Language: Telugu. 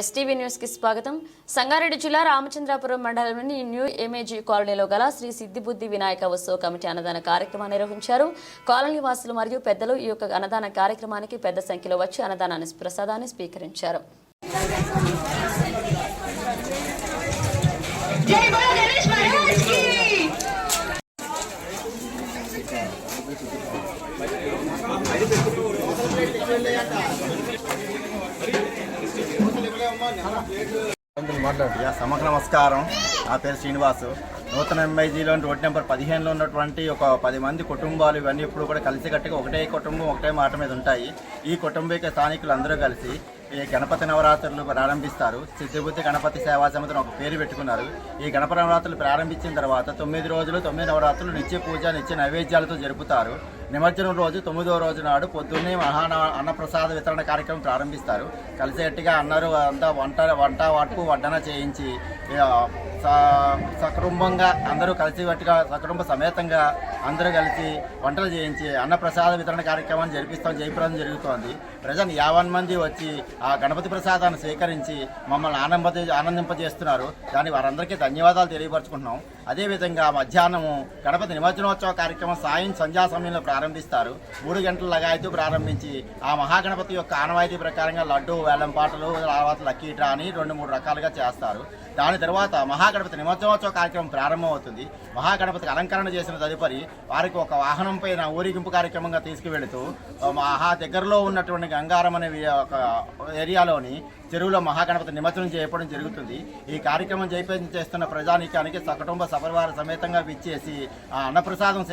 ఎస్టీవీ న్యూస్కి స్వాగతం. సంగారెడ్డి జిల్లా రామచంద్రాపురం మండలంలోని న్యూ ఎమేజీ కాలనీలో గల శ్రీ సిద్ధిబుద్ధి వినాయక ఉత్సవ కమిటీ అన్నదాన కార్యక్రమాన్ని నిర్వహించారు. కాలనీ వాసులు మరియు పెద్దలు ఈ యొక్క అన్నదాన కార్యక్రమానికి పెద్ద సంఖ్యలో వచ్చి అన్నదానాన్ని ప్రసాదాన్ని స్వీకరించారు. సమగ్ర నమస్కారం. నా పేరు శ్రీనివాసు. నూతన ఎంఐజీలో రోడ్ నెంబర్ పదిహేనులో ఉన్నటువంటి ఒక పది మంది కుటుంబాలు ఇవన్నీ ఇప్పుడు కూడా కలిసికట్టుగా ఒకటే కుటుంబం ఒకటే మాట మీద ఉంటాయి. ఈ కుటుంబీక స్థానికులు అందరూ కలిసి ఈ గణపతి నవరాత్రులు ప్రారంభిస్తారు. సిద్ధిబుద్ధి గణపతి సేవా సమితిని ఒక పేరు పెట్టుకున్నారు. ఈ గణపతి నవరాత్రులు ప్రారంభించిన తర్వాత తొమ్మిది రోజులు తొమ్మిది నవరాత్రులు నిత్య పూజ నిత్య నైవేద్యాలతో జరుపుతారు. నిమజ్జనం రోజు తొమ్మిదో రోజు నాడు పొద్దున్నే మహాన అన్నప్రసాద వితరణ కార్యక్రమం ప్రారంభిస్తారు. కలిసేట్టుగా అన్నారు అంతా వంట వంట వాటుకు వడ్డన చేయించి సకుటుంబంగా అందరూ కలిసికట్టుగా సకుటుంబ సమేతంగా అందరూ కలిసి వంటలు చేయించి అన్నప్రసాద వితరణ కార్యక్రమాన్ని జరిపిస్తాం జయప్రదం జరుగుతోంది. ప్రజలు యావన్ మంది వచ్చి ఆ గణపతి ప్రసాదాన్ని స్వీకరించి మమ్మల్ని ఆనంద ఆనందింపజేస్తున్నారు. దానికి వారందరికీ ధన్యవాదాలు తెలియపరచుకుంటున్నాం. అదేవిధంగా మధ్యాహ్నము గణపతి నిమజ్జనోత్సవ కార్యక్రమం సాయం సంధ్యా సమయంలో ప్రారంభిస్తారు. మూడు గంటల లగాయతూ ప్రారంభించి ఆ మహాగణపతి యొక్క ఆనవాయితీ ప్రకారంగా లడ్డు వేలం పాటలు తర్వాత లక్కీ డ్రా అని రెండు మూడు రకాలుగా చేస్తారు. దాని తర్వాత మహా మహాగణపతి నిమజ్జనోత్సవ కార్యక్రమం ప్రారంభమవుతుంది. మహాగణపతికి అలంకరణ చేసిన తదుపరి వారికి ఒక వాహనం పైన ఊరేగింపు కార్యక్రమంగా తీసుకువెళుతూ మహా దగ్గరలో ఉన్నటువంటి గంగారం అనే ఒక ఏరియాలోని చెరువులో మహాగణపతి నిమజ్జనం చేయడం జరుగుతుంది. ఈ కార్యక్రమం జయప్రదం చేస్తున్న ప్రజానీకానికి సకుటుంబ సపరివార సమేతంగా విచ్చేసి అన్నప్రసాదం